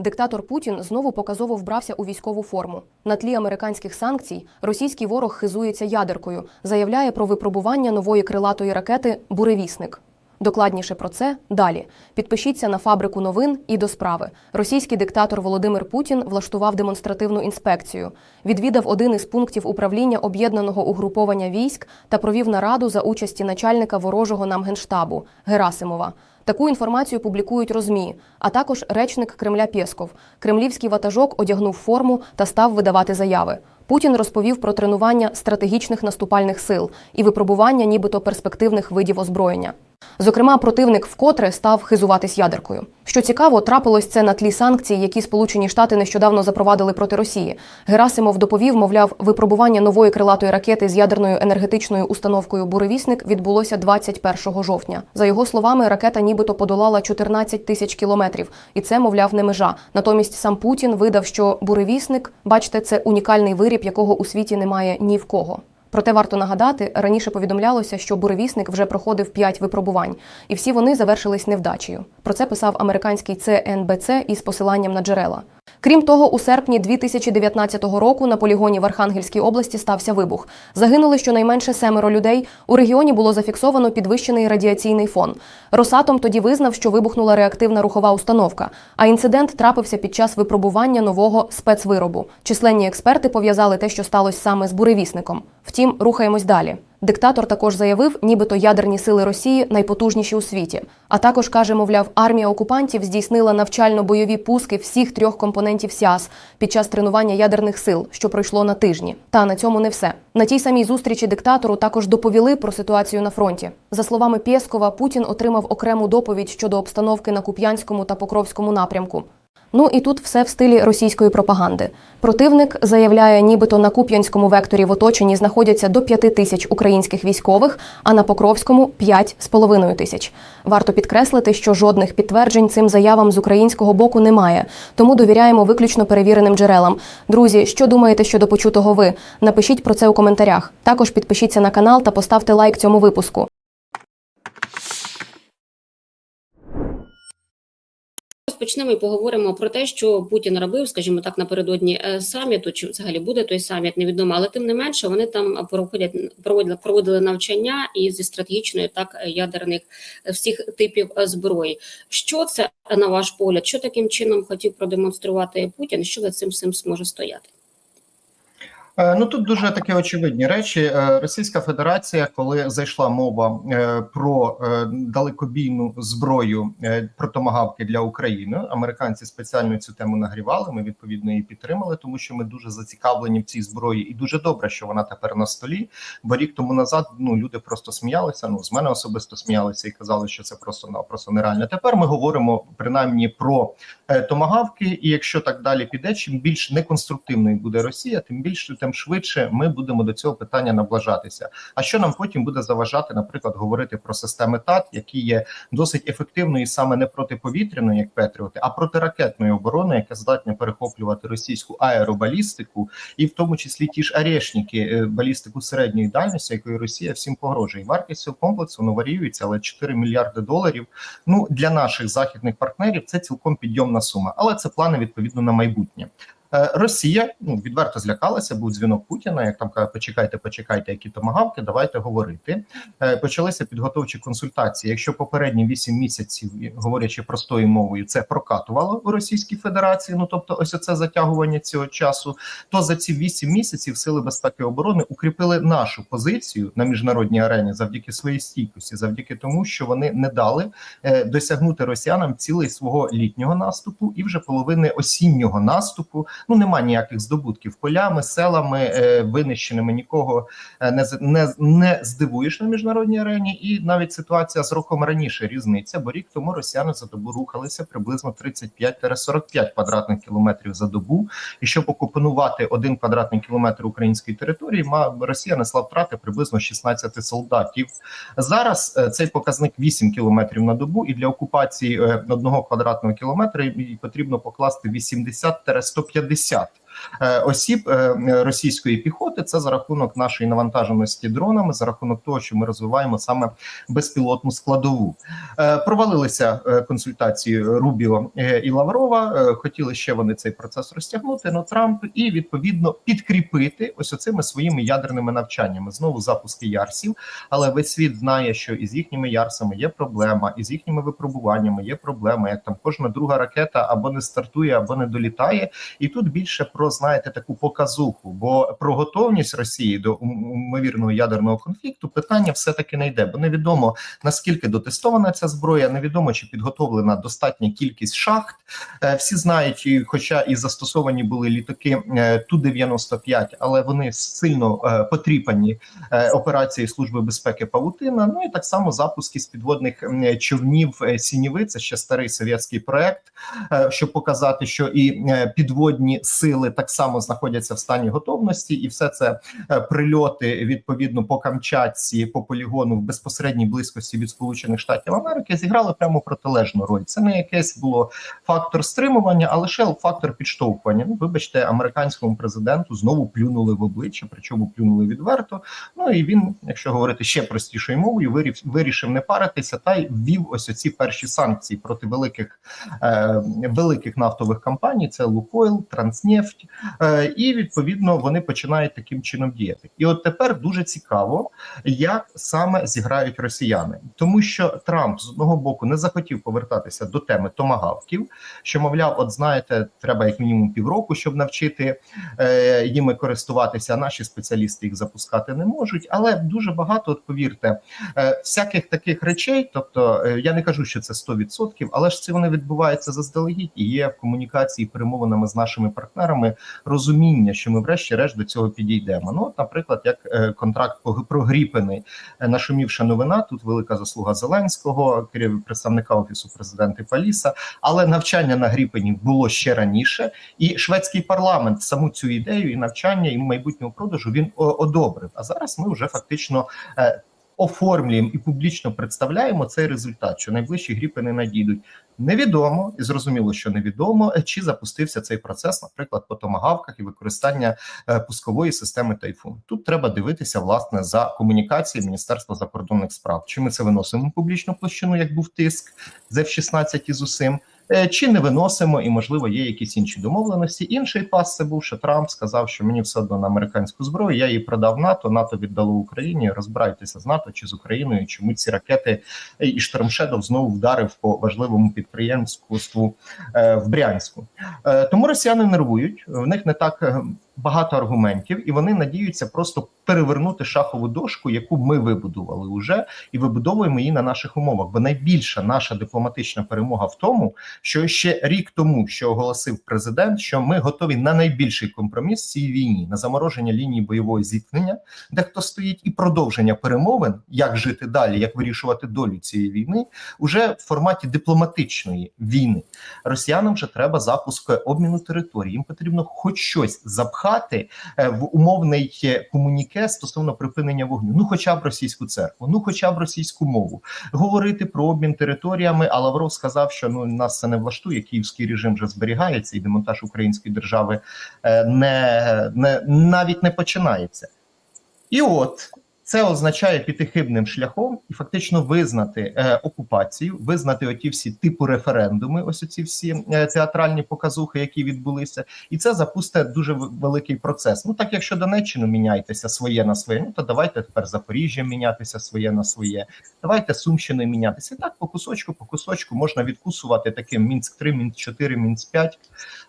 Диктатор Путін знову показово вбрався у військову форму. На тлі американських санкцій російський ворог хизується ядеркою, заявляє про випробування нової крилатої ракети Буревісник. Докладніше про це далі. Підпишіться на фабрику новин і до справи. Російський диктатор Володимир Путін влаштував демонстративну інспекцію, відвідав один із пунктів управління об'єднаного угруповання військ та провів нараду за участі начальника ворожого нам генштабу Герасимова. Таку інформацію публікують розмі, а також речник Кремля Пєсков. Кремлівський ватажок одягнув форму та став видавати заяви. Путін розповів про тренування стратегічних наступальних сил і випробування нібито перспективних видів озброєння. Зокрема, противник вкотре став хизуватись ядеркою. Що цікаво, трапилось це на тлі санкцій, які Сполучені Штати нещодавно запровадили проти Росії. Герасимов доповів, мовляв, випробування нової крилатої ракети з ядерною енергетичною установкою Буревісник відбулося 21 жовтня. За його словами, ракета нібито подолала 14 тисяч кілометрів, і це, мовляв, не межа. Натомість сам Путін видав, що буревісник, бачите, це унікальний виріб, якого у світі немає ні в кого. Проте варто нагадати, раніше повідомлялося, що буревісник вже проходив п'ять випробувань, і всі вони завершились невдачею. Про це писав американський ЦНБЦ із посиланням на джерела. Крім того, у серпні 2019 року на полігоні в Архангельській області стався вибух. Загинули щонайменше семеро людей. У регіоні було зафіксовано підвищений радіаційний фон. Росатом тоді визнав, що вибухнула реактивна рухова установка. А інцидент трапився під час випробування нового спецвиробу. Численні експерти пов'язали те, що сталося саме з буревісником. Втім, рухаємось далі. Диктатор також заявив, нібито ядерні сили Росії найпотужніші у світі. А також каже, мовляв, армія окупантів здійснила навчально-бойові пуски всіх трьох компонентів СІАС під час тренування ядерних сил, що пройшло на тижні. Та на цьому не все. На тій самій зустрічі диктатору також доповіли про ситуацію на фронті. За словами Пєскова, Путін отримав окрему доповідь щодо обстановки на Куп'янському та Покровському напрямку. Ну і тут все в стилі російської пропаганди. Противник заявляє, нібито на Куп'янському векторі в оточенні знаходяться до 5 тисяч українських військових, а на Покровському 5 з половиною тисяч. Варто підкреслити, що жодних підтверджень цим заявам з українського боку немає, тому довіряємо виключно перевіреним джерелам. Друзі, що думаєте щодо почутого ви? Напишіть про це у коментарях. Також підпишіться на канал та поставте лайк цьому випуску. Розпочнемо і поговоримо про те, що Путін робив, скажімо так, напередодні е, саміту. Чи взагалі буде той саміт, невідомо, але тим не менше вони там проходять проводили, проводили навчання і зі стратегічної так ядерних е, всіх типів е, зброї. Що це на ваш погляд? Що таким чином хотів продемонструвати Путін? Що за цим всім зможе стояти? Е, Ну тут дуже такі очевидні речі. Е, Російська Федерація, коли зайшла мова е, про далекобійну зброю про томагавки для України, американці спеціально цю тему нагрівали. Ми відповідно її підтримали, тому що ми дуже зацікавлені в цій зброї, і дуже добре, що вона тепер на столі. Бо рік тому назад ну люди просто сміялися. Ну з мене особисто сміялися і казали, що це просто напросто нереально. Тепер ми говоримо принаймні про томагавки, і якщо так далі піде, чим більш неконструктивною буде Росія, тим більше тим швидше ми будемо до цього питання наближатися. А що нам потім буде заважати, наприклад, говорити про системи ТАТ, які є досить ефективною саме не протиповітряною, як Петріоти, а протиракетною обороною, яка здатна перехоплювати російську аеробалістику, і в тому числі ті ж арешники, е, балістику середньої дальності, якою Росія всім погрожує. Вартість цього комплексу ну, варіюється, але 4 мільярди доларів. Ну для наших західних партнерів це цілком підйомна сума, але це плани відповідно на майбутнє. Е, Росія ну відверто злякалася. Був дзвінок Путіна. Як там каже, почекайте, почекайте, які томагавки, давайте говорити. Е, Почалися підготовчі консультації. Якщо попередні 8 місяців, говорячи простою мовою, це прокатувало у Російській Федерації. Ну тобто, ось оце затягування цього часу. То за ці 8 місяців сили безпеки і оборони укріпили нашу позицію на міжнародній арені завдяки своїй стійкості, завдяки тому, що вони не дали е, досягнути росіянам цілей свого літнього наступу і вже половини осіннього наступу ну нема ніяких здобутків полями, селами е, винищеними. Нікого е, не не, не здивуєш на міжнародній арені, і навіть ситуація з роком раніше різниця, бо рік тому росіяни за добу рухалися приблизно 35-45 квадратних кілометрів за добу. І щоб окупувати один квадратний кілометр української території, ма Росія несла втрати приблизно 16 солдатів. Зараз е, цей показник 8 кілометрів на добу, і для окупації одного квадратного кілометра потрібно покласти 80-150 е, осіб е, російської піхоти. Це за рахунок нашої навантаженості дронами, за рахунок того, що ми розвиваємо саме безпілотну складову. Е, Провалилися е, консультації Рубіо е, і Лаврова. Е, Хотіли ще вони цей процес розтягнути. Но Трамп і відповідно підкріпити ось оцими своїми ядерними навчаннями. Знову запуски ярсів. Але весь світ знає, що із їхніми ярсами є проблема, із їхніми випробуваннями є проблема. Як там кожна друга ракета або не стартує, або не долітає. І тут більше про знаєте таку показуху. Бо про готовність Росії до ймовірного ядерного конфлікту питання все таки не йде, бо невідомо наскільки дотестована ця зброя, невідомо чи підготовлена достатня кількість шахт. Е, Всі знають, хоча і застосовані були літаки е, Ту-95, але вони сильно е, потріпані операції Служби безпеки Павутина. Ну і так само запуски з підводних човнів Сінєви. Це ще старий совєтський проект, щоб показати, що і підводні сили так само знаходяться в стані готовності, і все це е, прильоти відповідно по Камчатці, по полігону в безпосередній близькості від Сполучених Штатів Америки зіграли прямо протилежну роль. Це не якесь було фактор стримування, а лише фактор підштовхування. Ну, вибачте, американському президенту знову плюнули в обличчя, причому плюнули відверто. Ну і він, якщо говорити ще простішою мовою, вирішив не паритися та й ввів ось оці перші санкції проти великих е, великих нафтових компаній. Це Лукойл, Транснефть, е, і відповідно вони починають таким чином діяти. І от тепер дуже цікаво, як саме зіграють росіяни, тому що Трамп з одного боку не захотів повертатися до теми томагавків, що мовляв, от знаєте, треба як мінімум півроку, щоб навчити е, їми користуватися. а Наші спеціалісти їх запускати не можуть. Але дуже багато, от повірте, е, всяких таких речей. Тобто, е, я не кажу, що це 100%, але ж це вони відбуваються заздалегідь і є в комунікації перемовинами з нашими партнерами розуміння, що ми, врешті-решт, до цього підійдемо. Ну, от, наприклад, як е, контракт прогріпаний, е, нашумівша новина. Тут велика заслуга Зеленського, представника офісу президента Паліса. Але навчання на Гріпені було ще раніше, і шведський парламент саму цю ідею і навчання і майбутнього продажу він одобрив. А зараз ми вже фактично. Оформлюємо і публічно представляємо цей результат, що найближчі гріпи не надійдуть. Невідомо і зрозуміло, що невідомо, е, чи запустився цей процес, наприклад, по томагавках і використання е, пускової системи Тайфун. Тут треба дивитися власне за комунікації Міністерства закордонних справ. Чи ми це виносимо в публічну площину, як був тиск з F-16 із усім, чи не виносимо, і можливо є якісь інші домовленості. Інший пас це був, що Трамп сказав, що мені все одно на американську зброю. Я її продав НАТО. НАТО віддало Україні. Розбирайтеся з НАТО чи з Україною. Чому ці ракети е, і Штормшедов знову вдарив по важливому підприємству е, в Брянську. Е, Тому росіяни нервують. В них не так е, багато аргументів, і вони надіються просто перевернути шахову дошку, яку ми вибудували уже, і вибудовуємо її на наших умовах. Бо найбільша наша дипломатична перемога в тому, що ще рік тому, що оголосив президент, що ми готові на найбільший компроміс в цій війні, на замороження лінії бойового зіткнення, де хто стоїть, і продовження перемовин, як жити далі, як вирішувати долю цієї війни, уже в форматі дипломатичної війни. Росіянам вже треба запуск обміну територій. Їм потрібно хоч щось запхати е, в умовний е, комуніке стосовно припинення вогню. Ну, хоча б російську церкву, ну хоча б російську мову, говорити про обмін територіями. А Лавров сказав, що ну нас це не влаштує. Київський режим вже зберігається, і демонтаж української держави е, не, не навіть не починається. І от це означає піти хибним шляхом і фактично визнати е, окупацію, визнати оті всі типу референдуми, ось оці всі е, театральні показухи, які відбулися, і це запустить дуже великий процес. Ну так якщо Донеччину міняйтеся своє на своє, ну то давайте тепер Запоріжжя мінятися своє на своє. Давайте Сумщини мінятися. І так по кусочку, по кусочку можна відкусувати таким мінськ 3 мінськ 4 мінськ 5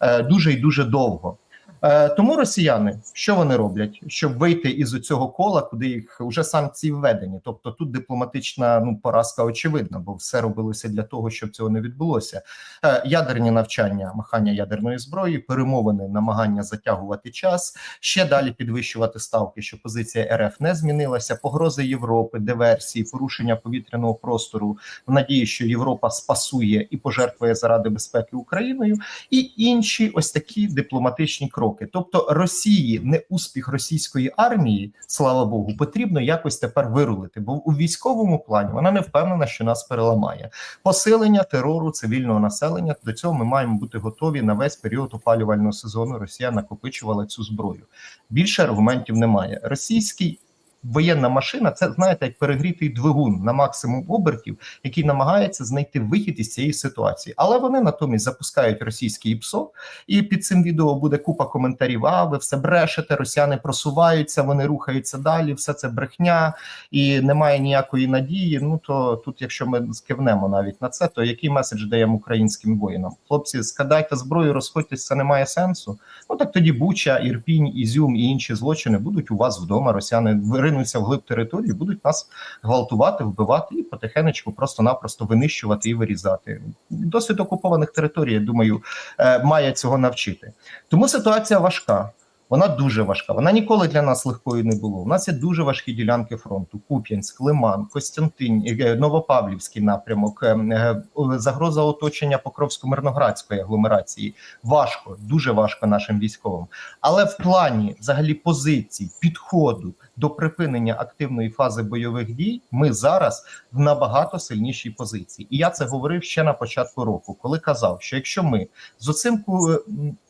е, дуже і дуже довго. Е, Тому росіяни що вони роблять, щоб вийти із цього кола, куди їх вже санкції введені. Тобто тут дипломатична ну поразка очевидна, бо все робилося для того, щоб цього не відбулося. Е, Ядерні навчання, махання ядерної зброї, перемовини, намагання затягувати час, ще далі підвищувати ставки, що позиція РФ не змінилася. Погрози Європи, диверсії, порушення повітряного простору в надії, що Європа спасує і пожертвує заради безпеки Україною, і інші ось такі дипломатичні кроки. Кроки. Тобто Росії не успіх російської армії, слава Богу, потрібно якось тепер вирулити, бо у військовому плані вона не впевнена, що нас переламає. Посилення терору цивільного населення. До цього ми маємо бути готові на весь період опалювального сезону. Росія накопичувала цю зброю. Більше аргументів немає. Російський воєнна машина це знаєте, як перегрітий двигун на максимум обертів, який намагається знайти вихід із цієї ситуації. Але вони натомість запускають російське ІПСО, і під цим відео буде купа коментарів. А ви все брешете, росіяни просуваються, вони рухаються далі, все це брехня і немає ніякої надії. Ну то тут, якщо ми скивнемо навіть на це, то який меседж даємо українським воїнам? Хлопці, складайте зброю, розходьтесь, це не має сенсу. Ну так тоді Буча, Ірпінь, Ізюм і інші злочини будуть у вас вдома. Росіяни виринуться в глиб території, будуть нас гвалтувати, вбивати і потихенечку просто-напросто винищувати і вирізати. Досвід окупованих територій, я думаю, е, має цього навчити. Тому ситуація важка. Вона дуже важка. Вона ніколи для нас легкою не було. У нас є дуже важкі ділянки фронту: Куп'янськ, Лиман, Костянтин, е, Новопавлівський напрямок, е, е, загроза оточення Покровсько-Мирноградської агломерації. Важко, дуже важко нашим військовим. Але в плані взагалі позицій, підходу до припинення активної фази бойових дій, ми зараз в набагато сильнішій позиції. І я це говорив ще на початку року, коли казав, що якщо ми з оцим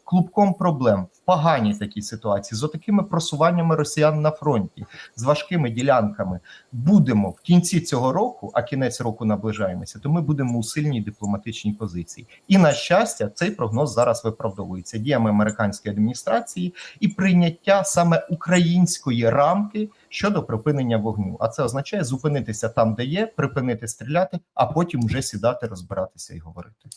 клубком проблем в поганій такій ситуації, з отакими просуваннями росіян на фронті, з важкими ділянками, будемо в кінці цього року, а кінець року наближаємося, то ми будемо у сильній дипломатичній позиції. І на щастя, цей прогноз зараз виправдовується діями американської адміністрації і прийняття саме української рамки щодо припинення вогню. А це означає зупинитися там, де є, припинити стріляти, а потім вже сідати, розбиратися і говорити.